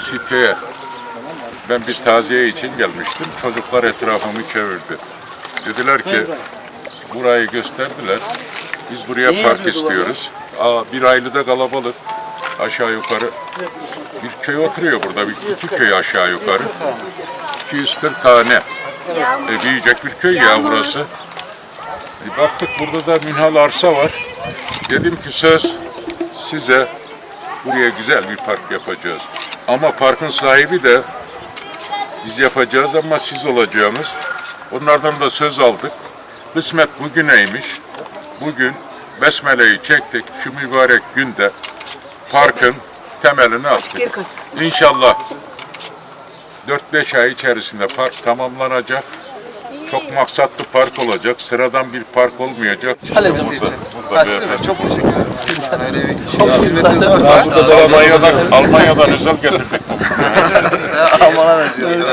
siteye ben bir taziye için gelmiştim. Çocuklar etrafımı çevirdi. Dediler ki burayı gösterdiler. Biz buraya park istiyoruz. Aa, bir ailede kalabalık. Aşağı yukarı bir köy oturuyor burada. Bir, iki köy aşağı yukarı. 240 hane. E, büyüyecek bir köy ya burası. E, baktık burada da minhal arsa var. Dedim ki söz size buraya güzel bir park yapacağız. Ama parkın sahibi de biz yapacağız ama siz olacaksınız. Onlardan da söz aldık. Kısmet bugüneymiş. Bugün Besmele'yi çektik. Şu mübarek günde parkın temelini attık. İnşallah 4-5 ay içerisinde park tamamlanacak. Çok maksatlı park olacak. Sıradan bir park olmayacak. Ha, mi? Çok teşekkür ederim. Öyle bir Çok hizmetiniz varsa Burada da Almanya'dan, Almanya'dan özel getirdik. Alman'a benziyor.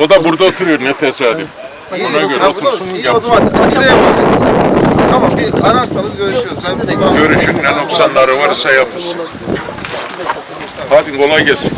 O da burada oturuyor ne tesadüf. Ona göre otursun İyi o yap. zaman size yapalım. Tamam biz ararsanız görüşürüz. Ben Görüşün ne noksanları varsa yapılsın. Hadi kolay gelsin.